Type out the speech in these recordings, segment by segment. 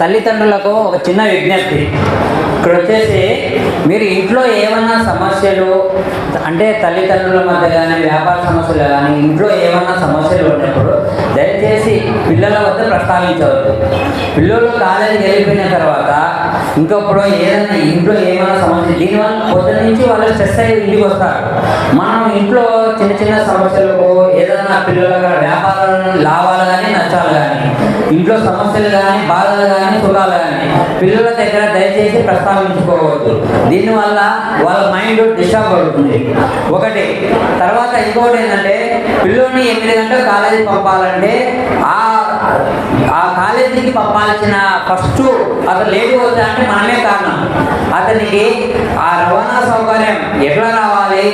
తల్లిదండ్రులకు ఒక చిన్న విజ్ఞప్తి. ఇక్కడ వచ్చేసి మీరు ఇంట్లో ఏమన్నా సమస్యలు అంటే తల్లిదండ్రుల మధ్య కానీ వ్యాపార సమస్యలు కానీ ఇంట్లో ఏమన్నా సమస్యలు ఉన్నప్పుడు దయచేసి పిల్లల వద్ద ప్రస్తావించవద్దు. పిల్లలు కాలేజీకి వెళ్ళిపోయిన తర్వాత ఇంకప్పుడు ఏదైనా ఇంట్లో ఏమైనా సమస్య దీనివల్ల పొద్దు నుంచి వాళ్ళు స్ట్రెస్ అయ్యి ఇంటికి వస్తారు. మనం ఇంట్లో చిన్న చిన్న సమస్యలకు ఏదైనా పిల్లల వ్యాపారాలను లాభాలు కానీ నష్టాలు కానీ ఇంట్లో సమస్యలు కానీ బాధలు కానీ సుఖాలు కానీ పిల్లల దగ్గర దయచేసి ప్రస్తావించుకోవద్దు. దీనివల్ల వాళ్ళ మైండ్ డిస్టర్బ్ అవుతుంది. ఒకటి. తర్వాత ఇంకోటి ఏంటంటే పిల్లోని ఎనిమిది గంటలు కాలేజీ పంపాలంటే ఆ ఆ కాలేజీకి పంపాల్సిన ఫస్ట్ అతను లేట్ అవుతా అంటే మనమే కారణం. అతనికి ఆ రవాణా సౌకర్యం ఎట్లా రావాలి?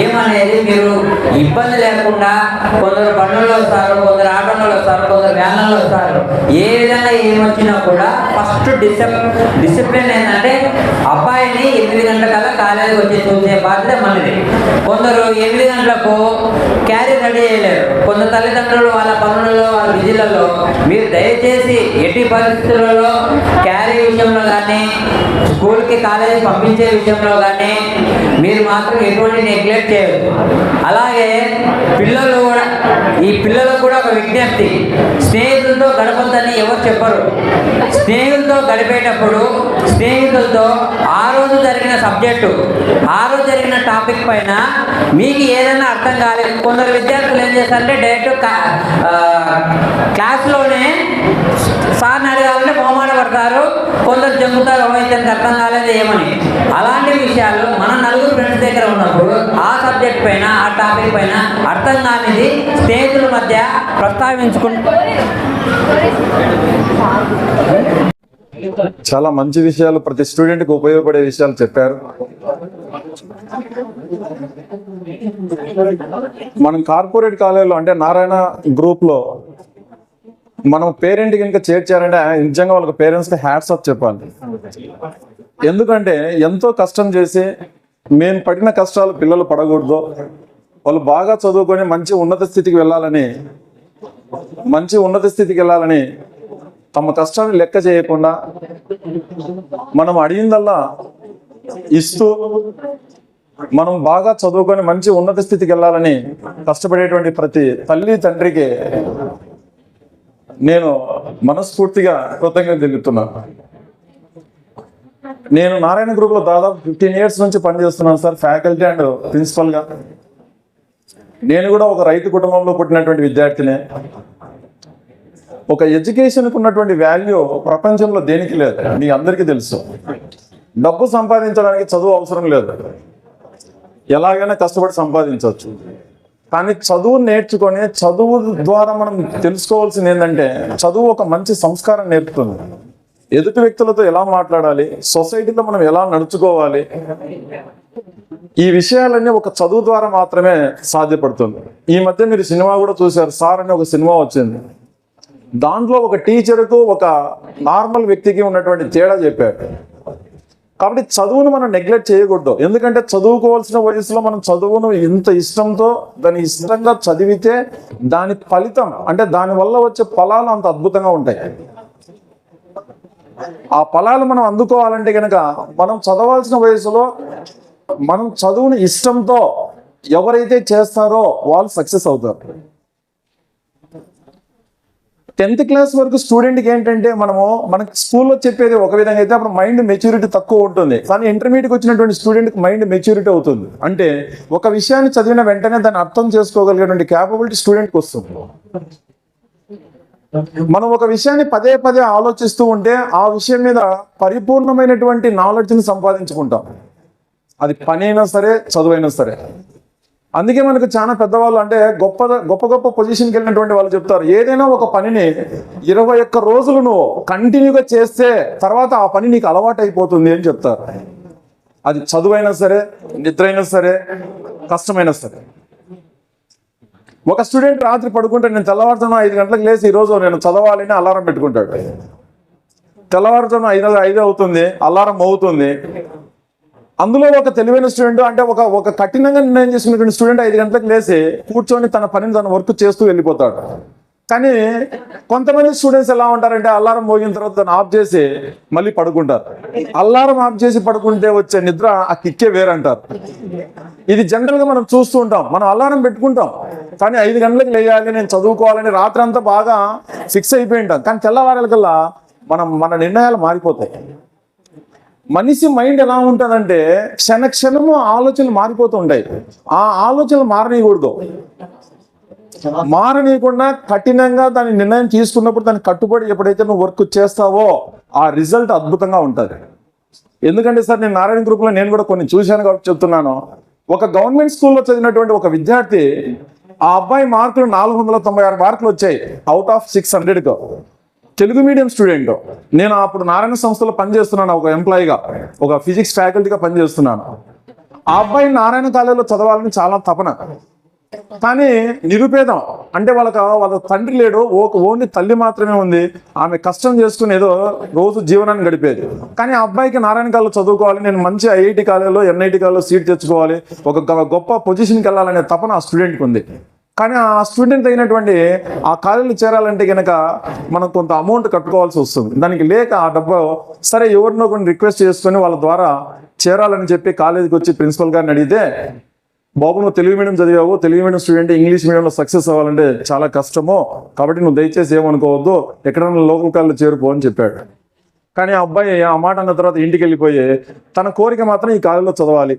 ఏమనేది మీరు ఇబ్బంది లేకుండా కొందరు బండ్లలో వస్తారు కొందరు ఆటోలో వస్తారు కొందరు వ్యాన్లలో వస్తారు. ఏ విధంగా ఏమొచ్చినా కూడా ఫస్ట్ డిసిప్ డిసిప్లిన్ ఏంటంటే అబ్బాయిని ఎనిమిది గంటలకల్లా కాలేజీకి వచ్చి చూసే బాధ్యత మనది. కొందరు ఎనిమిది గంటలకు క్యారీ రెడీ చేయలేరు. కొందరు తల్లిదండ్రులు వాళ్ళ పనులలో వాళ్ళ విధులలో మీరు దయచేసి ఎట్టి పరిస్థితులలో క్యారీ విషయంలో కానీ స్కూల్కి కాలేజీ పంపించే విషయంలో కానీ మీరు మాత్రం ఎటువంటి నెగ్లెక్ట్ చేయరు అలాగే పిల్లలు కూడా ఈ పిల్లలకు కూడా ఒక విజ్ఞప్తి. స్నేహితులతో గడపద్దని ఎవరు చెప్పరు. స్నేహితులతో గడిపేటప్పుడు స్నేహితులతో ఆ రోజు జరిగిన సబ్జెక్టు ఆ రోజు జరిగిన టాపిక్ పైన మీకు ఏదైనా అర్థం కాలేదు. కొందరు విద్యార్థులు ఏం చేస్తారంటే డైరెక్ట్ క్లాస్లోనే సార్ని అడగాలంటే బహుమాన పడతారు. కొందరు జంగుతారు ఇతనికి అర్థం కాలేదు ఏమని? అలాంటి విషయాలు మన నలుగురు ఫ్రెండ్స్ దగ్గర ఉన్నప్పుడు ఆ సబ్జెక్ట్ పైన ఆ టాపిక్ పైన అర్థం కానిది స్నేహితుల మధ్య ప్రస్తావించుకుంటూ చాలా మంచి విషయాలు ప్రతి స్టూడెంట్కి ఉపయోగపడే విషయాలు చెప్పారు. మనం కార్పొరేట్ కాలేజీలో అంటే నారాయణ గ్రూప్లో మనం పేరెంట్ కనుక చేర్చారంటే నిజంగా వాళ్ళకి పేరెంట్స్కి హ్యాట్స్ ఆఫ్ చెప్పాలి. ఎందుకంటే ఎంతో కష్టం చేసి మేము పడిన కష్టాలు పిల్లలు పడకూడదు. వాళ్ళు బాగా చదువుకొని మంచి ఉన్నత స్థితికి వెళ్ళాలని మంచి ఉన్నత స్థితికి వెళ్ళాలని తమ కష్టాన్ని లెక్క చేయకుండా మనం అడిగిందల్లా ఇస్తూ మనం బాగా చదువుకొని మంచి ఉన్నత స్థితికి వెళ్ళాలని కష్టపడేటువంటి ప్రతి తల్లి తండ్రికి నేను మనస్ఫూర్తిగా కృతజ్ఞత తెలుగుతున్నాను నేను నారాయణ గ్రూప్లో దాదాపు ఫిఫ్టీన్ ఇయర్స్ నుంచి పనిచేస్తున్నాను సార్ ఫ్యాకల్టీ అండ్ ప్రిన్సిపల్గా. నేను కూడా ఒక రైతు కుటుంబంలో పుట్టినటువంటి విద్యార్థినే. ఒక ఎడ్యుకేషన్కి ఉన్నటువంటి వాల్యూ ప్రపంచంలో దేనికి లేదు మీ అందరికీ తెలుసు. డబ్బు సంపాదించడానికి చదువు అవసరం లేదు. ఎలాగైనా కష్టపడి సంపాదించవచ్చు. కానీ చదువు నేర్చుకొని చదువు ద్వారా మనం తెలుసుకోవాల్సింది ఏంటంటే చదువు ఒక మంచి సంస్కారం నేర్పుతుంది. ఎదుటి వ్యక్తులతో ఎలా మాట్లాడాలి? సొసైటీలో మనం ఎలా నడుచుకోవాలి? ఈ విషయాలన్నీ ఒక చదువు ద్వారా మాత్రమే సాధ్యపడుతుంది. ఈ మధ్య మీరు సినిమా కూడా చూశారు. సార్ అని ఒక సినిమా వచ్చింది. దాంట్లో ఒక టీచర్కు ఒక నార్మల్ వ్యక్తికి ఉన్నటువంటి తేడా చెప్పారు. కాబట్టి చదువును మనం నెగ్లెక్ట్ చేయకూడదు. ఎందుకంటే చదువుకోవాల్సిన వయసులో మనం చదువును ఇంత ఇష్టంతో దాని ఇష్టంగా చదివితే దాని ఫలితం అంటే దాని వల్ల వచ్చే ఫలాలు అంత అద్భుతంగా ఉంటాయి. ఆ ఫలాలు మనం అందుకోవాలంటే కనుక మనం చదవాల్సిన వయసులో మనం చదువుని ఇష్టంతో ఎవరైతే చేస్తారో వాళ్ళు సక్సెస్ అవుతారు. టెన్త్ క్లాస్ వరకు స్టూడెంట్కి ఏంటంటే మనము మనకి స్కూల్లో చెప్పేది ఒక విధంగా అయితే అప్పుడు మైండ్ మెచ్యూరిటీ తక్కువ ఉంటుంది. కానీ ఇంటర్మీడియట్కి వచ్చినటువంటి స్టూడెంట్కి మైండ్ మెచ్యూరిటీ అవుతుంది. అంటే ఒక విషయాన్ని చదివిన వెంటనే దాన్ని అర్థం చేసుకోగలిగేటువంటి క్యాపబిలిటీ స్టూడెంట్కి వస్తుంది. మనం ఒక విషయాన్ని పదే పదే ఆలోచిస్తూ ఉంటే ఆ విషయం మీద పరిపూర్ణమైనటువంటి నాలెడ్జ్ని సంపాదించుకుంటాం. అది పనైనా సరే చదువైనా సరే. అందుకే మనకు చాలా పెద్దవాళ్ళు అంటే గొప్ప గొప్ప గొప్ప పొజిషన్కి వెళ్ళినటువంటి వాళ్ళు చెప్తారు. ఏదైనా ఒక పనిని ఇరవై ఒక్క రోజులు నువ్వు కంటిన్యూగా చేస్తే తర్వాత ఆ పని నీకు అలవాటు అయిపోతుంది అని చెప్తారు. అది చదువైనా సరే నిద్ర అయినా సరే కష్టమైనా సరే. ఒక స్టూడెంట్ రాత్రి పడుకుంటే నేను తెల్లవారుతున్నా ఐదు గంటలకు లేచి ఈరోజు నేను చదవాలని అలారం పెట్టుకుంటాడు. తెల్లవారుతున్న ఐదు ఐదు అవుతుంది అలారం అవుతుంది అందులో ఒక తెలివైన స్టూడెంట్ అంటే ఒక ఒక కఠినంగా నిర్ణయం చేసుకున్నటువంటి స్టూడెంట్ ఐదు గంటలకు లేచి కూర్చొని తన పనిని తన వర్క్ చేస్తూ వెళ్ళిపోతాడు. కానీ కొంతమంది స్టూడెంట్స్ ఎలా ఉంటారంటే అల్లారం మోగిన తర్వాత దాన్ని ఆఫ్ చేసి మళ్ళీ పడుకుంటారు. అల్లారం ఆఫ్ చేసి పడుకుంటే వచ్చే నిద్ర ఆ కిక్కే వేరంటారు. ఇది జనరల్గా మనం చూస్తూ ఉంటాం. మనం అల్లారం పెట్టుకుంటాం. కానీ ఐదు గంటలకు లేయాలి నేను చదువుకోవాలని రాత్రి అంతా బాగా ఫిక్స్ అయిపోయి ఉంటాం. కానీ తెల్లవారాలకల్లా మనం మన నిర్ణయాలు మారిపోతాయి. మనిషి మైండ్ ఎలా ఉంటుందంటే క్షణ క్షణము ఆలోచనలు మారిపోతూ ఉంటాయి. ఆ ఆలోచనలు మారనీయకూడదు. మారనీయకుండా కఠినంగా దాని నిర్ణయం తీసుకున్నప్పుడు దాన్ని కట్టుబడి ఎప్పుడైతే నువ్వు వర్క్ చేస్తావో ఆ రిజల్ట్ అద్భుతంగా ఉంటుంది. ఎందుకంటే సార్ నేను నారాయణ గ్రూప్లో నేను కూడా కొన్ని చూశాను కాబట్టి చెప్తున్నాను. ఒక గవర్నమెంట్ స్కూల్లో చదివినటువంటి ఒక విద్యార్థి ఆ అబ్బాయి మార్కులు నాలుగు వందల తొంభై ఆరు మార్కులు వచ్చాయి. అవుట్ ఆఫ్ సిక్స్ హండ్రెడ్కు తెలుగు మీడియం స్టూడెంట్. నేను అప్పుడు నారాయణ సంస్థలో పనిచేస్తున్నాను ఒక ఎంప్లాయీగా ఒక ఫిజిక్స్ ఫ్యాకల్టీగా పనిచేస్తున్నాను. ఆ అబ్బాయి నారాయణ కాలేజీలో చదవాలని చాలా తపన. కానీ నిరుపేదం అంటే వాళ్ళకి వాళ్ళ తండ్రి లేడు ఒక ఓన్లీ తల్లి మాత్రమే ఉంది. ఆమె కష్టం చేసుకుని ఏదో రోజు జీవనాన్ని గడిపేది. కానీ ఆ అబ్బాయికి నారాయణ కాలేజ్ చదువుకోవాలి నేను మంచి ఐఐటి కాలేజీలో ఎన్ఐటి కాలేజీలో సీట్ తెచ్చుకోవాలి ఒక గొప్ప పొజిషన్కి వెళ్ళాలనే తపన ఆ స్టూడెంట్కి ఉంది. కానీ ఆ స్టూడెంట్ అయినటువంటి ఆ కాలేజీలో చేరాలంటే కనుక మనం కొంత అమౌంట్ కట్టుకోవాల్సి వస్తుంది. దానికి లేక ఆ డబ్బు సరే ఎవరినో కొన్ని రిక్వెస్ట్ చేసుకొని వాళ్ళ ద్వారా చేరాలని చెప్పి కాలేజీకి వచ్చి ప్రిన్సిపల్ గారిని అడిగితే బాబు నువ్వు తెలుగు మీడియం చదివావు తెలుగు మీడియం స్టూడెంట్ ఇంగ్లీష్ మీడియంలో సక్సెస్ అవ్వాలంటే చాలా కష్టము. కాబట్టి నువ్వు దయచేసి ఏమనుకోవద్దు ఎక్కడైనా లోకల్ కాలేజీలో చేరుకో అని చెప్పాడు. కానీ ఆ అబ్బాయి ఆ మాట అన్న తర్వాత ఇంటికి వెళ్ళిపోయి తన కోరిక మాత్రం ఈ కాలేజీలో చదవాలి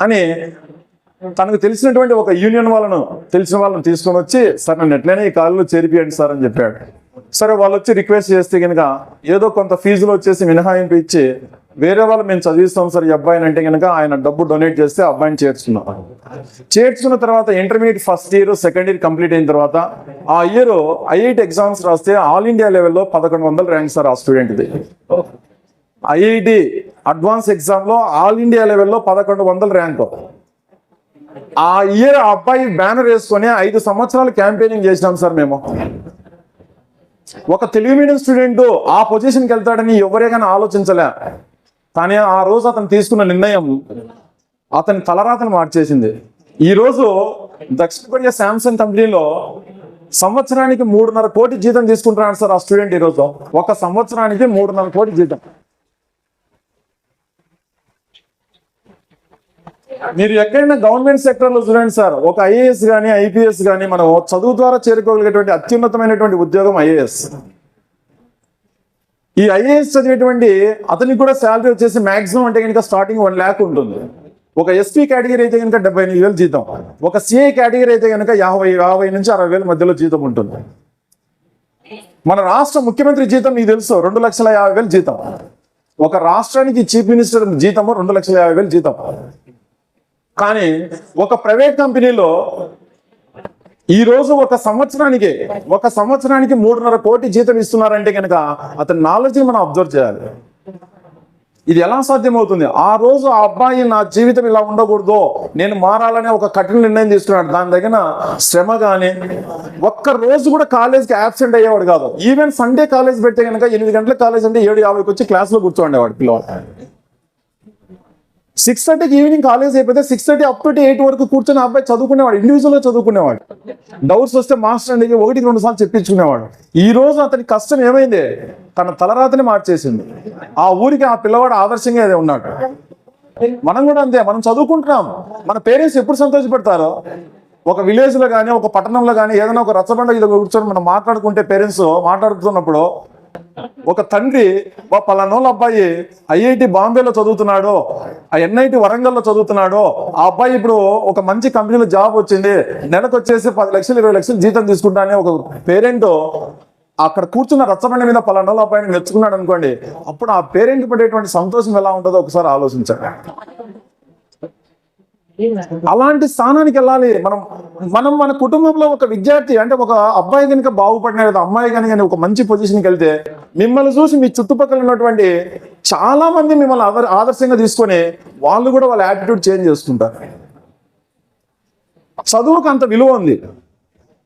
అని తనకు తెలిసినటువంటి ఒక యూనియన్ వాళ్ళను తెలిసిన వాళ్ళని తీసుకొని వచ్చి సార్ నన్ను ఎట్లయినా ఈ కాలంలో చేరిపియండి సార్ అని చెప్పాడు. సరే వాళ్ళు వచ్చి రిక్వెస్ట్ చేస్తే కనుక ఏదో కొంత ఫీజులు వచ్చేసి మినహాయింపు ఇచ్చి వేరే వాళ్ళు మేము చదివిస్తాం సార్ ఈ అబ్బాయిని అంటే కనుక ఆయన డబ్బు డొనేట్ చేస్తే అబ్బాయిని చేర్చుకున్నాం చేర్చుకున్న తర్వాత intermediate first year second year complete అయిన తర్వాత ఆ ఇయర్ ఐఐటి ఎగ్జామ్స్ రాస్తే ఆల్ ఇండియా లెవెల్లో పదకొండు వందల ర్యాంక్ సార్ ఆ స్టూడెంట్ది ఐఐటి అడ్వాన్స్ ఎగ్జామ్లో ఆల్ ఇండియా లెవెల్లో పదకొండు వందల ర్యాంకు ఆ ఇయర్ ఆ అబ్బాయి బ్యానర్ వేసుకొని ఐదు సంవత్సరాలు క్యాంపెయినింగ్ చేసినాం సార్ మేము. ఒక తెలుగు మీడియం స్టూడెంట్ ఆ పొజిషన్కి వెళ్తాడని ఎవరే కానీ ఆలోచించలే. కానీ ఆ రోజు అతను తీసుకున్న నిర్ణయం అతని తలరాతను మార్చేసింది. ఈరోజు దక్షిణ కొరియా శాంసంగ్ కంపెనీలో సంవత్సరానికి మూడున్నర కోటి జీతం తీసుకుంటున్నాడు సార్ ఆ స్టూడెంట్ ఈ రోజు. ఒక సంవత్సరానికి మూడున్నర కోటి జీతం. మీరు ఎక్కడైనా గవర్నమెంట్ సెక్టర్లో చూడండి సార్ ఒక ఐఏఎస్ కానీ ఐపీఎస్ కానీ మనం చదువు ద్వారా చేరుకోగలిగేటువంటి అత్యున్నతమైనటువంటి ఉద్యోగం ఐఏఎస్. ఈ ఐఏఎస్ చదివేటువంటి అతనికి కూడా శాలరీ వచ్చేసి మాక్సిమం అంటే కనుక స్టార్టింగ్ వన్ ల్యాక్ ఉంటుంది. ఒక ఎస్పీ కేటగిరీ అయితే కనుక డెబ్బై ఎనిమిది వేలు జీతం. ఒక సిఐ కేటగిరీ అయితే కనుక యాభై యాభై నుంచి అరవై వేల మధ్యలో జీతం ఉంటుంది. మన రాష్ట్ర ముఖ్యమంత్రి జీతం మీకు తెలుసు రెండు లక్షల యాభై వేలు జీతం. ఒక రాష్ట్రానికి చీఫ్ మినిస్టర్ జీతము రెండు లక్షల యాభై వేలు జీతం. కానీ ఒక ప్రైవేట్ కంపెనీలో ఈ రోజు ఒక సంవత్సరానికి ఒక సంవత్సరానికి మూడున్నర కోటి జీతం ఇస్తున్నారంటే కనుక అతని నాలెడ్జ్ని మనం అబ్జర్వ్ చేయాలి. ఇది ఎలా సాధ్యమవుతుంది? ఆ రోజు ఆ అబ్బాయి నా జీవితం ఇలా ఉండకూడదు నేను మారాలనే ఒక కఠిన నిర్ణయం తీసుకున్నాడు. దాని దగ్గర శ్రమ కానీ ఒక్క రోజు కూడా కాలేజ్కి యాబ్సెంట్ అయ్యేవాడు కాదు. ఈవెన్ సండే కాలేజ్ పెడితే కనుక ఎనిమిది గంటల కాలేజ్ అంటే ఏడు యాభైకి వచ్చి క్లాస్లో కూర్చోండేవాడు పిల్లవాడు. సిక్స్ థర్టీకి ఈవినింగ్ కాలేజ్ అయిపోతే six thirty up to eight వరకు కూర్చొని అబ్బాయి చదువుకునేవాడు ఇండివిజువల్గా చదువుకునేవాడు. డౌట్స్ వస్తే మాస్టర్ అండి ఒకటికి రెండు సార్లు చెప్పించుకునేవాడు. ఈ రోజు అతని కష్టం ఏమైంది? తన తలరాతని మార్చేసింది. ఆ ఊరికి ఆ పిల్లవాడు ఆదర్శంగా అదే ఉన్నాడు. మనం కూడా అంతే మనం చదువుకుంటున్నాం. మన పేరెంట్స్ ఎప్పుడు సంతోషపెడతారో? ఒక విలేజ్లో కానీ ఒక పట్టణంలో కానీ ఏదైనా ఒక రచ్చబండ ఇది కూర్చొని మనం మాట్లాడుకుంటే పేరెంట్స్ మాట్లాడుతున్నప్పుడు ఒక తండ్రి "వా పలానోళ్ళ అబ్బాయి ఐఐటి బాంబేలో చదువుతున్నాడో ఆ ఎన్ఐటి వరంగల్లో చదువుతున్నాడో ఆ అబ్బాయి ఇప్పుడు ఒక మంచి కంపెనీలో జాబ్ వచ్చింది నెలకు వచ్చేసి పది లక్షలు ఇరవై లక్షలు జీతం తీసుకుంటానే ఒక పేరెంట్ అక్కడ కూర్చున్న రచ్చబండ మీద పలానోళ్ళ అబ్బాయిని మెచ్చుకున్నాడు అనుకోండి అప్పుడు ఆ పేరెంట్ పడేటువంటి సంతోషం ఎలా ఉంటుందో ఒకసారి ఆలోచించండి. అలాంటి స్థానానికి వెళ్ళాలి. మనం మనం మన కుటుంబంలో ఒక విద్యార్థి అంటే ఒక అబ్బాయి కనుక బాగుపడిన లేదా అమ్మాయి కనుక ఒక మంచి పొజిషన్కి వెళ్తే మిమ్మల్ని చూసి మీ చుట్టుపక్కల ఉన్నటువంటి చాలా మంది మిమ్మల్ని ఆదర్- ఆదర్శంగా తీసుకొని వాళ్ళు కూడా వాళ్ళ యాటిట్యూడ్ చేంజ్ చేసుకుంటారు చదువుకు అంత విలువ ఉంది.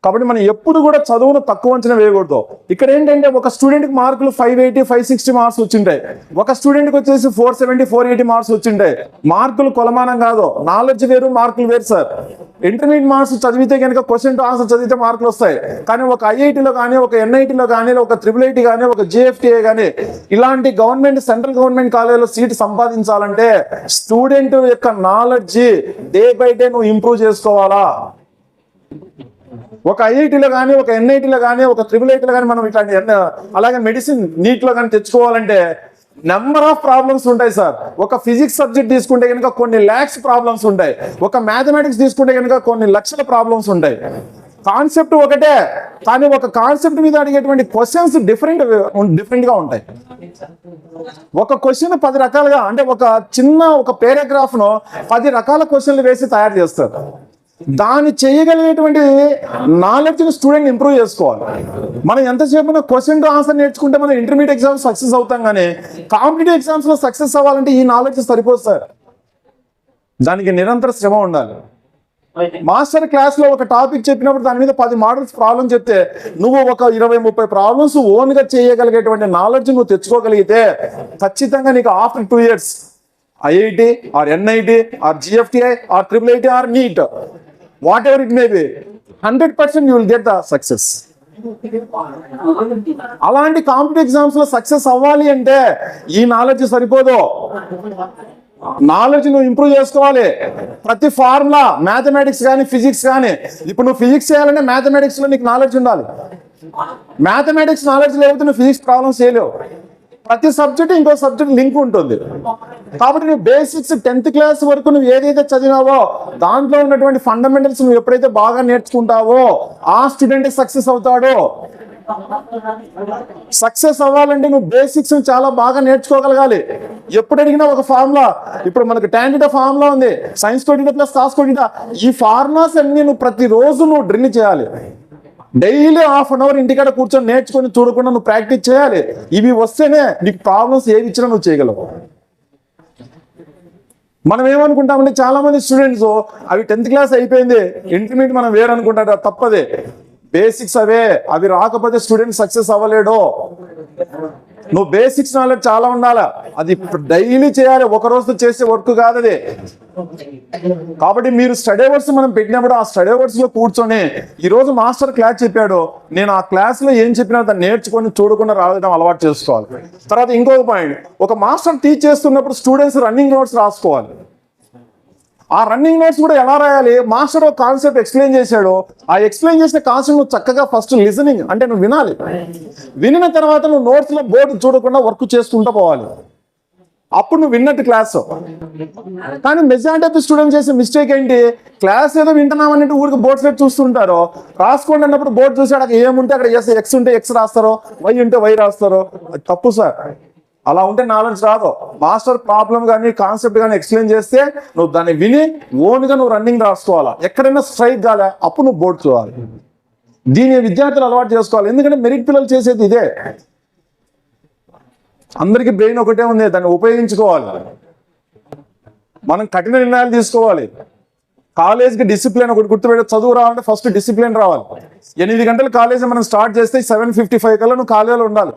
కాబట్టి మనం ఎప్పుడు కూడా చదువును తక్కువ అంచనా వేయకూడదు. ఇక్కడ ఏంటంటే ఒక స్టూడెంట్కి మార్కులు five eighty five sixty marks వచ్చింటాయి. ఒక స్టూడెంట్కి వచ్చేసి four seventy four eighty marks వచ్చింటాయి. మార్కులు కొలమానం కాదు. నాలెడ్జ్ వేరు మార్కులు వేరు సార్ ఇంటర్మీడియట్ మార్క్స్ చదివితే కనుక క్వశ్చన్ టు ఆన్సర్ చదివితే మార్కులు వస్తాయి. కానీ ఒక ఐఐటిలో కానీ ఒక ఎన్ఐటిలో కానీ ఒక త్రిబుల్ ఐటీ కానీ ఒక జేఎఫ్టీఏ కానీ ఇలాంటి గవర్నమెంట్ సెంట్రల్ గవర్నమెంట్ కాలేజీలో సీట్ సంపాదించాలంటే స్టూడెంట్ యొక్క నాలెడ్జ్ డే బై డే నువ్వు ఇంప్రూవ్ చేసుకోవాలా? ఒక ఐఐటిలో కానీ ఒక ఎన్ఐటిలో కానీ ఒక త్రిబుల్ ఐటీలో కానీ మనం ఇట్లాంటి అలాగే మెడిసిన్ నీట్లో కానీ తెచ్చుకోవాలంటే నెంబర్ ఆఫ్ ప్రాబ్లమ్స్ ఉంటాయి సార్. ఒక ఫిజిక్స్ సబ్జెక్ట్ తీసుకుంటే కనుక కొన్ని ల్యాక్స్ ప్రాబ్లమ్స్ ఉంటాయి. ఒక మ్యాథమెటిక్స్ తీసుకుంటే కనుక కొన్ని లక్షల ప్రాబ్లమ్స్ ఉంటాయి. కాన్సెప్ట్ ఒకటే కానీ ఒక కాన్సెప్ట్ మీద అడిగేటువంటి క్వశ్చన్స్ డిఫరెంట్ డిఫరెంట్గా ఉంటాయి. ఒక క్వశ్చన్ పది రకాలుగా అంటే ఒక చిన్న ఒక పేరాగ్రాఫ్ను పది రకాల క్వశ్చన్లు వేసి తయారు చేస్తారు. దాన్ని చేయగలిగేటువంటి నాలెడ్జ్ స్టూడెంట్ ఇంప్రూవ్ చేసుకోవాలి. మనం ఎంతసేపు క్వశ్చన్ టు ఆన్సర్ నేర్చుకుంటే మనం ఇంటర్మీడియట్ ఎగ్జామ్స్ సక్సెస్ అవుతాం కానీ కాంపిటేటివ్ ఎగ్జామ్స్లో సక్సెస్ అవ్వాలంటే ఈ నాలెడ్జ్ సరిపోదు సార్. దానికి నిరంతర శ్రమ ఉండాలి. మాస్టర్ క్లాస్లో ఒక టాపిక్ చెప్పినప్పుడు దాని మీద పది మోడల్స్ ప్రాబ్లం చెప్తే నువ్వు ఒక ఇరవై ముప్పై ప్రాబ్లమ్స్ ఓన్గా చేయగలిగేటువంటి నాలెడ్జ్ నువ్వు తెచ్చుకోగలిగితే ఖచ్చితంగా నీకు after two years IIT or NIT or GFTI or triple IT or NEET whatever it may be hundred percent you will get the success అలాంటి కాంపిటేటివ్ ఎగ్జామ్స్లో సక్సెస్ అవ్వాలి అంటే ఈ నాలెడ్జ్ సరిపోదు. నాలెడ్జ్ నువ్వు ఇంప్రూవ్ చేసుకోవాలి. ప్రతి ఫార్ములా మ్యాథమెటిక్స్ కానీ ఫిజిక్స్ కానీ ఇప్పుడు నువ్వు ఫిజిక్స్ చేయాలంటే మ్యాథమెటిక్స్లో నీకు నాలెడ్జ్ ఉండాలి. మ్యాథమెటిక్స్ నాలెడ్జ్ లేకపోతే నువ్వు ఫిజిక్స్ ప్రాబ్లమ్స్ చేయలేవు. ప్రతి సబ్జెక్ట్ ఇంకో సబ్జెక్ట్ లింక్ ఉంటుంది. కాబట్టి నువ్వు బేసిక్స్ టెన్త్ క్లాస్ వరకు నువ్వు ఏదైతే చదివినావో దాంట్లో ఉన్నటువంటి ఫండమెంటల్స్ నువ్వు ఎప్పుడైతే బాగా నేర్చుకుంటావో ఆ స్టూడెంట్ సక్సెస్ అవుతాడో. సక్సెస్ అవ్వాలంటే నువ్వు బేసిక్స్ చాలా బాగా నేర్చుకోగలగాలి. ఎప్పుడు అడిగినా ఒక ఫార్ములా ఇప్పుడు మనకు టాండిటా ఫార్ములా ఉంది. Sine cot theta plus cos cot theta ఈ ఫార్ములాస్ అన్ని నువ్వు ప్రతిరోజు నువ్వు డ్రిల్ చేయాలి. డైలీ హాఫ్ అన్ అవర్ ఇంటికాడ కూర్చొని నేర్చుకొని చూడకుండా నువ్వు ప్రాక్టీస్ చేయాలి. ఇవి వస్తేనే నీకు ప్రాబ్లమ్స్ ఏవి ఇచ్చినా నువ్వు చేయగలవు. మనం ఏమనుకుంటామంటే చాలా మంది స్టూడెంట్స్ అవి టెన్త్ క్లాస్ అయిపోయింది ఇంటర్మీడియట్ మనం వేరు అనుకుంటారు తప్పదే. బేసిక్స్ అవే అవి రాకపోతే స్టూడెంట్ సక్సెస్ అవ్వలేడు. నువ్వు బేసిక్స్ నాలెడ్జ్ చాలా ఉండాలా? అది డైలీ చేయాలి ఒక రోజు చేసే వర్క్ కాదు అది కాబట్టి మీరు స్టడీ అవర్స్ మనం పెట్టినప్పుడు ఆ స్టడీ అవర్స్లో కూర్చొని ఈ రోజు మాస్టర్ క్లాస్ చెప్పాడు. నేను ఆ క్లాస్లో ఏం చెప్పినా దాన్ని నేర్చుకొని చూడకుండా రావడం అలవాటు చేసుకోవాలి. తర్వాత ఇంకొక పాయింట్ ఒక మాస్టర్ టీచ్ చేస్తున్నప్పుడు స్టూడెంట్స్ రన్నింగ్ నోట్స్ రాసుకోవాలి. ఆ రన్నింగ్ నోట్స్ కూడా ఎలా రాయాలి? మాస్టర్ ఒక కాన్సెప్ట్ ఎక్స్ప్లెయిన్ చేశాడు. ఆ ఎక్స్ప్లెయిన్ చేసిన కాన్సెప్ట్ నువ్వు చక్కగా ఫస్ట్ లిజనింగ్ అంటే నువ్వు వినాలి. వినిన తర్వాత నువ్వు నోట్స్లో బోర్డు చూడకుండా వర్క్ చేసుకుంటూ పోవాలి. అప్పుడు నువ్వు విన్నట్టు క్లాస్ కానీ మెజారిటీ ఆఫ్ స్టూడెంట్ చేసే మిస్టేక్ ఏంటి? క్లాస్ ఏదో వింటున్నామన్నట్టు ఊరికి బోర్డ్ సెట్ చూస్తుంటారు. రాసుకోండి అన్నప్పుడు బోర్డు చూసి అక్కడ ఏముంటే అక్కడ ఎస్ ఎక్స్ ఉంటే ఎక్స్ రాస్తారో వై ఉంటే వై రాస్తారు. తప్పు సార్. అలా ఉంటే నాలెడ్జ్ రాదు. మాస్టర్ ప్రాబ్లం కానీ కాన్సెప్ట్ కానీ ఎక్స్ప్లెయిన్ చేస్తే నువ్వు దాన్ని విని ఓన్గా నువ్వు రన్నింగ్ రాసుకోవాలా. ఎక్కడైనా స్ట్రైక్ కాలే అప్పుడు నువ్వు బోర్డు చూడాలి దీని విద్యార్థులు అలవాటు చేసుకోవాలి. ఎందుకంటే మెరిట్ పిల్లలు చేసేది ఇదే. అందరికీ బ్రెయిన్ ఒకటే ఉంది దాన్ని ఉపయోగించుకోవాలి. మనం కఠిన నిర్ణయాలు తీసుకోవాలి. కాలేజ్కి డిసిప్లిన్ ఒకటి గుర్తుపెట్టి చదువు రావాలంటే ఫస్ట్ డిసిప్లిన్ రావాలి. ఎనిమిది గంటలు కాలేజ్ మనం స్టార్ట్ చేస్తే సెవెన్ ఫిఫ్టీ ఫైవ్ కల్లా నువ్వు కాలేజీలో ఉండాలి.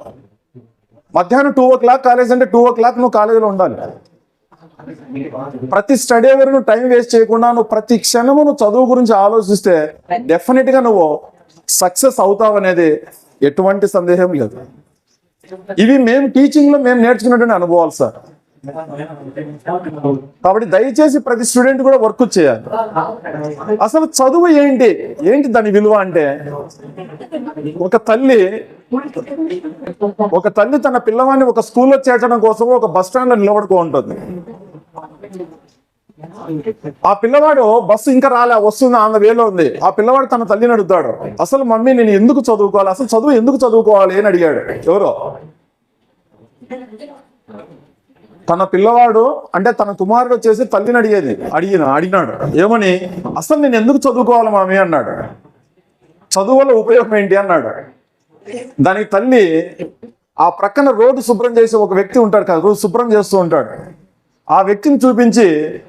మధ్యాహ్నం టూ ఓ క్లాక్ కాలేజ్ అంటే టూ ఓ క్లాక్ నువ్వు కాలేజీలో ఉండాలి. ప్రతి స్టడీ అవర్ నువ్వు టైం వేస్ట్ చేయకుండా నువ్వు ప్రతి క్షణము నువ్వు చదువు గురించి ఆలోచిస్తే డెఫినెట్గా నువ్వు సక్సెస్ అవుతావు అనేది ఎటువంటి సందేహం లేదు. ఇవి మేము టీచింగ్లో మేము నేర్చుకున్నటువంటి అనుభవాలు సార్ కాబట్టి దయచేసి ప్రతి స్టూడెంట్ కూడా వర్క్ చేయాలి. అసలు చదువు ఏంటి? ఏంటి దాని విలువ అంటే? ఒక తల్లి ఒక తల్లి తన పిల్లవాడిని ఒక స్కూల్లో చేర్చడం కోసం ఒక బస్ స్టాండ్లో నిలబడుకో ఉంటుంది ఆ పిల్లవాడు బస్సు ఇంకా రాలే వస్తుంది ఆమె వేలో ఉంది. ఆ పిల్లవాడు తన తల్లిని అడుగుతాడు అసలు మమ్మీ నేను ఎందుకు చదువుకోవాలి? అసలు చదువు ఎందుకు చదువుకోవాలి? అని అడిగాడు ఎవరో. తన పిల్లవాడు అంటే తన కుమారుడు వచ్చేసి తల్లిని అడిగేది. అడిగిన అడిగినాడు. ఏమని? అసలు నేను ఎందుకు చదువుకోవాలి మామి? అన్నాడు. చదువు వల్ల ఉపయోగం ఏంటి? అన్నాడు. దానికి తల్లి ఆ ప్రక్కన రోడ్డు శుభ్రం చేసే ఒక వ్యక్తి ఉంటాడు కదా రోజు శుభ్రం చేస్తూ ఉంటాడు. ఆ వ్యక్తిని చూపించి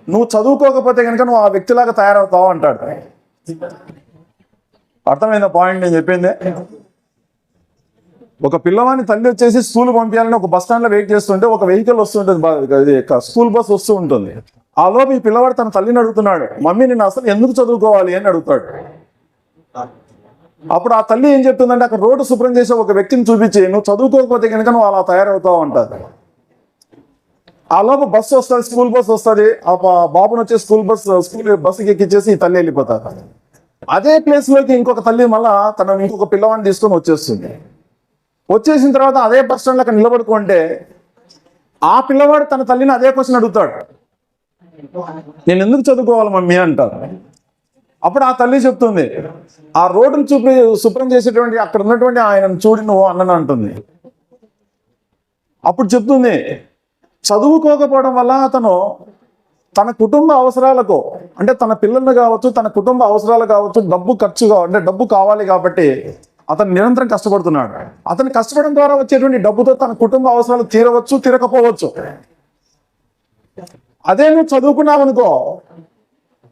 నువ్వు చదువుకోకపోతే కనుక నువ్వు ఆ వ్యక్తిలాగా తయారవుతావు అంటాడు. అర్థమైందా పాయింట్ నేను చెప్పింది? ఒక పిల్లవాడిని తల్లి వచ్చేసి స్కూల్ పంపించాలని ఒక బస్ స్టాండ్ వెయిట్ చేస్తుంటే ఒక వెహికల్ వస్తుంటుంది స్కూల్ బస్ వస్తూ ఉంటుంది. ఆ లోపు ఈ పిల్లవాడు తన తల్లిని అడుగుతున్నాడు మమ్మీ నేను అసలు ఎందుకు చదువుకోవాలి? అని అడుగుతాడు. అప్పుడు ఆ తల్లి ఏం చెప్తుందంటే అక్కడ రోడ్డు శుభ్రం చేసే ఒక వ్యక్తిని చూపించి నువ్వు చదువుకోకపోతే కనుక నువ్వు అలా తయారవుతావు అంటారు. ఆ లోపు బస్సు వస్తుంది స్కూల్ బస్ వస్తుంది. ఆ పా- బాబుని స్కూల్ బస్ స్కూల్ బస్సుకి ఎక్కిచ్చేసి ఈ తల్లి వెళ్ళిపోతారు. అదే ప్లేస్లోకి ఇంకొక తల్లి మళ్ళా తన ఇంకొక పిల్లవాడిని తీసుకొని వచ్చేస్తుంది. వచ్చేసిన తర్వాత అదే బస్ స్టాండ్ అక్కడ నిలబడుకుంటే ఆ పిల్లవాడు తన తల్లిని అదే క్వశ్చన్ అడుగుతాడు. నేను ఎందుకు చదువుకోవాలి మమ్మీ అంటారు అప్పుడు ఆ తల్లి చెప్తుంది ఆ రోడ్డును చూపి శుభ్రం చేసేటువంటి అక్కడ ఉన్నటువంటి ఆయనను చూడి నువ్వు అన్నను అంటుంది. అప్పుడు చెప్తుంది చదువుకోకపోవడం వల్ల అతను తన కుటుంబ అవసరాలకు అంటే తన పిల్లలు కావచ్చు తన కుటుంబ అవసరాలు కావచ్చు డబ్బు ఖర్చు అంటే డబ్బు కావాలి కాబట్టి అతను నిరంతరం కష్టపడుతున్నాడు. అతను కష్టపడడం ద్వారా వచ్చేటువంటి డబ్బుతో తన కుటుంబ అవసరాలు తీరవచ్చు తీరకపోవచ్చు. అదే నువ్వు చదువుకున్నావు అనుకో.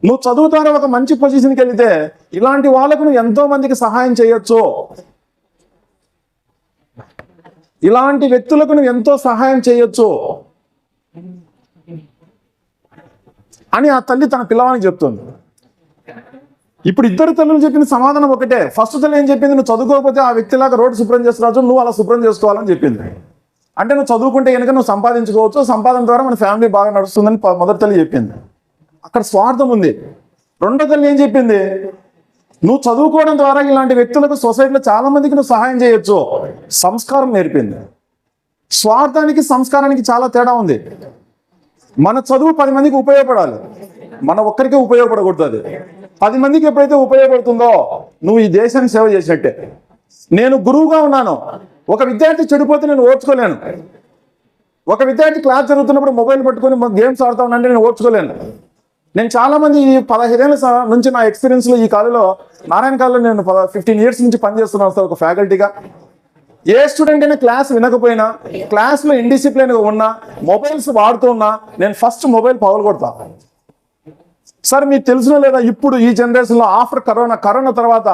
నువ్వు చదువుతానే ఒక మంచి పొజిషన్కి వెళితే ఇలాంటి వాళ్ళకు నువ్వు ఎంతో మందికి సహాయం చేయొచ్చు. ఇలాంటి వ్యక్తులకు నువ్వు ఎంతో సహాయం చేయొచ్చు. అని ఆ తల్లి తన పిల్లవానికి చెప్తుంది. ఇప్పుడు ఇద్దరు తల్లులు చెప్పిన సమాధానం ఒకటే. ఫస్ట్ తల్లి ఏం చెప్పింది? నువ్వు చదువుకోకపోతే ఆ వ్యక్తిలాగా రోడ్డు శుభ్రం చేస్తున్నావు నువ్వు అలా శుభ్రం చేసుకోవాలని చెప్పింది. అంటే నువ్వు చదువుకుంటే కనుక నువ్వు సంపాదించుకోవచ్చు సంపాదన ద్వారా మన ఫ్యామిలీ బాగా నడుస్తుందని మొదటి తల్లి చెప్పింది. అక్కడ స్వార్థం ఉంది. రెండో తల్లి ఏం చెప్పింది? నువ్వు చదువుకోవడం ద్వారా ఇలాంటి వ్యక్తులకు సొసైటీలో చాలా మందికి నువ్వు సహాయం చేయొచ్చు. సంస్కారం నేర్పింది. స్వార్థానికి సంస్కారానికి చాలా తేడా ఉంది. మన చదువు పది మందికి ఉపయోగపడాలి. మన ఒక్కరికే ఉపయోగపడకూడదు అది. పది మందికి ఎప్పుడైతే ఉపయోగపడుతుందో నువ్వు ఈ దేశానికి సేవ చేసినట్టే. నేను గురువుగా ఉన్నాను. ఒక విద్యార్థి చెడిపోతే నేను ఓర్చుకోలేను. ఒక విద్యార్థి క్లాస్ జరుగుతున్నప్పుడు మొబైల్ పట్టుకొని గేమ్స్ ఆడుతా ఉన్నానంటే నేను ఓర్చుకోలేను. నేను చాలా మంది ఈ పదహైదేళ్ళ నుంచి నా ఎక్స్పీరియన్స్లో ఈ కాలంలో నారాయణ కాలంలో నేను ఫిఫ్టీన్ ఇయర్స్ నుంచి పనిచేస్తున్నాను సార్ ఒక ఫ్యాకల్టీగా. ఏ స్టూడెంట్ అయినా క్లాస్ వినకపోయినా క్లాస్లో ఇండిసిప్లిన్గా ఉన్నా మొబైల్స్ వాడుతూ ఉన్నా నేను ఫస్ట్ మొబైల్ పగలు కొడతా సార్ మీకు తెలిసిన లేదా? ఇప్పుడు ఈ జనరేషన్లో ఆఫ్టర్ కరోనా కరోనా తర్వాత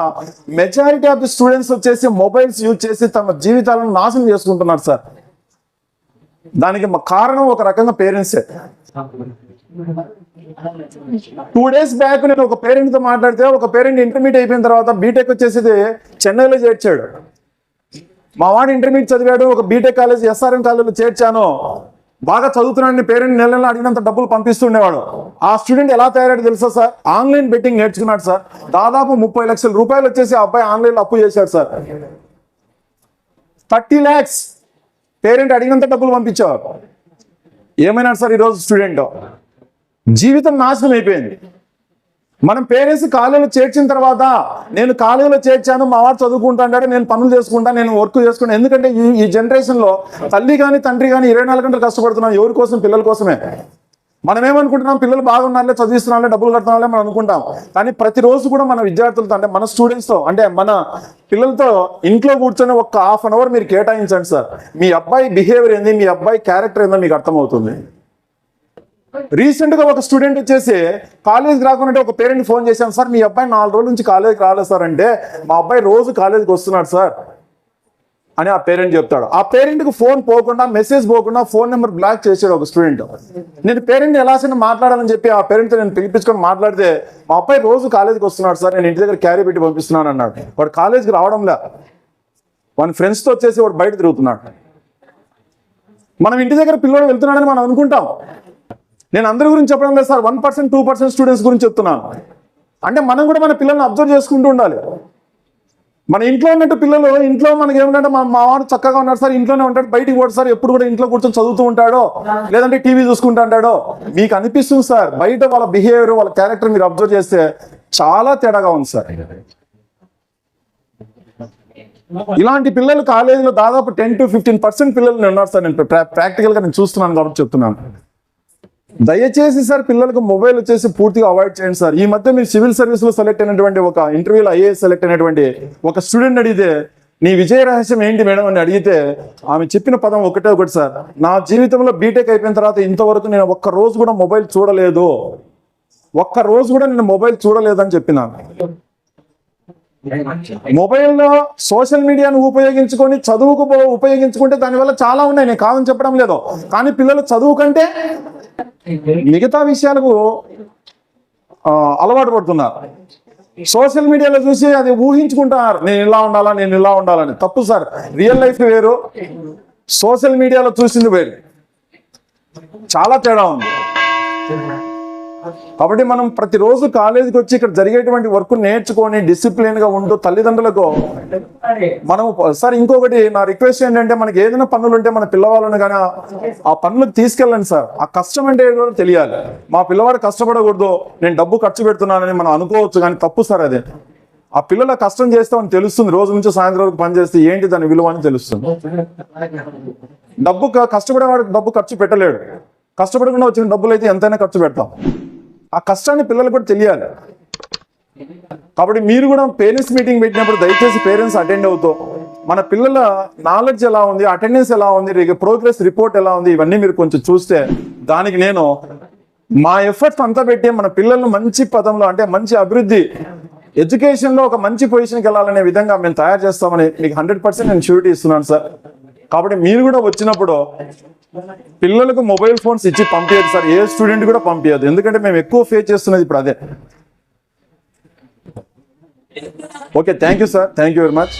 మెజారిటీ ఆఫ్ ది స్టూడెంట్స్ వచ్చేసి మొబైల్స్ యూజ్ చేసి తమ జీవితాలను నాశనం చేసుకుంటున్నారు సార్. దానికి మా కారణం ఒక రకంగా పేరెంట్సే టూ డేస్ బ్యాక్ నేను ఒక పేరెంట్తో మాట్లాడితే ఒక పేరెంట్ ఇంటర్మీడియట్ అయిపోయిన తర్వాత బీటెక్ వచ్చేసి చెన్నైలో చేర్చాడు. మా వాడు ఇంటర్మీడియట్ చదివాడు ఒక బీటెక్ కాలేజ్ ఎస్ఆర్ఎం కాలేజ్లో చేర్చాను. బాగా చదువుతున్నాడని పేరెంట్ నెల నెల అడిగినంత డబ్బులు పంపిస్తుండేవాడు. ఆ స్టూడెంట్ ఎలా తయారాడు తెలుసా సార్? ఆన్లైన్ బెట్టింగ్ నేర్చుకున్నాడు సార్. దాదాపు ముప్పై లక్షల రూపాయలు వచ్చేసి ఆ అబ్బాయి ఆన్లైన్లో అప్పు చేశాడు సార్. థర్టీ ల్యాక్స్. పేరెంట్ అడిగినంత డబ్బులు పంపించేవారు ఏమైనాడు సార్ ఈరోజు స్టూడెంట్? జీవితం నాశనం అయిపోయింది. మనం పేరెంట్స్ కాలేజీలో చేర్చిన తర్వాత నేను కాలేజీలో చేర్చాను మా వారు చదువుకుంటాడు నేను పనులు చేసుకుంటా నేను వర్క్ చేసుకుంటాను ఎందుకంటే ఈ ఈ జనరేషన్లో తల్లి కానీ తండ్రి కానీ ఇరవై నాలుగు గంటలు కష్టపడుతున్నాం ఎవరి కోసం? పిల్లల కోసమే. మనం ఏమనుకుంటున్నాం? పిల్లలు బాగున్నారులే చదివిస్తున్నారులే డబ్బులు కడుతున్నారులే మనం అనుకుంటాం. కానీ ప్రతిరోజు కూడా మన విద్యార్థులతో అంటే మన స్టూడెంట్స్తో అంటే మన పిల్లలతో ఇంట్లో కూర్చొని ఒక హాఫ్ అన్ అవర్ మీరు కేటాయించండి సార్ మీ అబ్బాయి బిహేవియర్ ఏంది? మీ అబ్బాయి క్యారెక్టర్ ఏందో మీకు అర్థమవుతుంది. రీసెంట్గా ఒక స్టూడెంట్ వచ్చేసి కాలేజ్కి రాకుండా ఒక పేరెంట్ ఫోన్ చేశాను. సార్ మీ అబ్బాయి నాలుగు రోజుల నుంచి కాలేజ్కి రాలేదు సార్ అంటే మా అబ్బాయి రోజు కాలేజ్కి వస్తున్నాడు సార్ అని ఆ పేరెంట్ చెప్తాడు. ఆ పేరెంట్కి ఫోన్ పోకుండా మెసేజ్ పోకుండా ఫోన్ నెంబర్ బ్లాక్ చేసాడు ఒక స్టూడెంట్ నేను పేరెంట్ ఎలా సైనా మాట్లాడాలని చెప్పి ఆ పేరెంట్తో నేను పిలిపించుకొని మాట్లాడితే మా అబ్బాయి రోజు కాలేజ్కి వస్తున్నాడు సార్ నేను ఇంటి దగ్గర క్యారీ పెట్టి పంపిస్తున్నాను అన్నాడు. వాడు కాలేజ్కి రావడంలా వాని ఫ్రెండ్స్తో వచ్చేసి వాడు బయట తిరుగుతున్నాడు. మనం ఇంటి దగ్గర పిల్లోడు వెళ్తున్నాడని మనం అనుకుంటాం. నేను అందరి గురించి చెప్పడం లేదు sir. One percent two percent students గురించి చెప్తున్నాను. అంటే మనం కూడా మన పిల్లల్ని అబ్జర్వ్ చేసుకుంటూ ఉండాలి. మన ఇంట్లో ఉన్నట్టు పిల్లలు ఇంట్లో మనకి ఏమిటంటే మా మా వాడు చక్కగా ఉన్నాడు సార్ ఇంట్లోనే ఉంటాడు బయటికి పోడు సార్ ఎప్పుడు కూడా ఇంట్లో కూర్చొని చదువుతూ ఉంటాడో లేదంటే టీవీ చూసుకుంటూ ఉంటాడో మీకు అనిపిస్తుంది సార్ బయట వాళ్ళ బిహేవియర్ వాళ్ళ క్యారెక్టర్ మీరు అబ్జర్వ్ చేస్తే చాలా తేడాగా ఉంది సార్. ఇలాంటి పిల్లలు కాలేజీలో దాదాపు టెన్ టు ఫిఫ్టీన్ పర్సెంట్ పిల్లలు ఉన్నారు సార్. నేను ప్రాక్టికల్గా నేను చూస్తున్నాను కాబట్టి చెప్తున్నాను. దయచేసి సార్ పిల్లలకు మొబైల్ వచ్చేసి పూర్తిగా అవాయిడ్ చేయండి సార్. ఈ మధ్య మీరు సివిల్ సర్వీస్లో సెలెక్ట్ అయినటువంటి ఒక ఇంటర్వ్యూలో ఐఏఎస్ సెలెక్ట్ అయినటువంటి ఒక స్టూడెంట్ అడిగితే నీ విజయ రహస్యం ఏంటి మేడం? అని అడిగితే ఆమె చెప్పిన పదం ఒకటే ఒకటి సార్. నా జీవితంలో బీటెక్ అయిపోయిన తర్వాత ఇంతవరకు నేను ఒక్క రోజు కూడా మొబైల్ చూడలేదు. ఒక్క రోజు కూడా నేను మొబైల్ చూడలేదని చెప్పిన. మొబైల్లో సోషల్ మీడియాను ఉపయోగించుకొని చదువుకు ఉపయోగించుకుంటే దానివల్ల చాలా ఉన్నాయి. నేను కాదని చెప్పడం లేదు. కానీ పిల్లలు చదువు కంటే మిగతా విషయాలకు అలవాటు పడుతున్నారు. సోషల్ మీడియాలో చూసి అది ఊహించుకుంటున్నారు నేను ఇలా ఉండాలా నేను ఇలా ఉండాలని. తప్పు సార్ రియల్ లైఫ్ వేరు. సోషల్ మీడియాలో చూసింది వేరు. చాలా తేడా ఉంది. కాబట్టి మనం ప్రతిరోజు కాలేజీకి వచ్చి ఇక్కడ జరిగేటువంటి వర్క్ నేర్చుకొని డిసిప్లిన్గా ఉంటూ తల్లిదండ్రులకు మనం సార్ ఇంకొకటి నా రిక్వెస్ట్ ఏంటంటే మనకి ఏదైనా పనులు ఉంటే మన పిల్లవాళ్ళని కానీ ఆ పనులకు తీసుకెళ్ళండి సార్. ఆ కష్టం అంటే ఏదో తెలియాలి. మా పిల్లవాడు కష్టపడకూడదు నేను డబ్బు ఖర్చు పెడుతున్నానని మనం అనుకోవచ్చు కానీ తప్పు సార్ అది. ఆ పిల్లల కష్టం చేస్తే అని తెలుస్తుంది. రోజు నుంచి సాయంత్రం వరకు పని చేస్తే ఏంటి దాని విలువ అని తెలుస్తుంది. డబ్బు కష్టపడేవాడు డబ్బు ఖర్చు పెట్టలేడు. కష్టపడకుండా వచ్చిన డబ్బులు అయితే ఎంతైనా ఖర్చు పెడతాం. ఆ కష్టాన్ని పిల్లలకు కూడా తెలియాలి. కాబట్టి మీరు కూడా పేరెంట్స్ మీటింగ్ పెట్టినప్పుడు దయచేసి పేరెంట్స్ అటెండ్ అవుతూ మన పిల్లల నాలెడ్జ్ ఎలా ఉంది అటెండెన్స్ ఎలా ఉంది ప్రోగ్రెస్ రిపోర్ట్ ఎలా ఉంది ఇవన్నీ మీరు కొంచెం చూస్తే దానికి నేను మా ఎఫర్ట్స్ అంతా పెట్టి మన పిల్లలను మంచి పదంలో అంటే మంచి అభివృద్ధి ఎడ్యుకేషన్లో ఒక మంచి పొజిషన్కి వెళ్ళాలనే విధంగా మేము తయారు చేస్తామని మీకు హండ్రెడ్ పర్సెంట్ నేను షూరిటీ ఇస్తున్నాను సార్. కాబట్టి మీరు కూడా వచ్చినప్పుడు పిల్లలకు మొబైల్ ఫోన్స్ ఇచ్చి పంపించదు సార్. ఏ స్టూడెంట్ కూడా పంపించదు ఎందుకంటే మేము ఎక్కువ ఫేస్ చేస్తున్నది ఇప్పుడు అదే. Okay thank you sir. Thank you very much.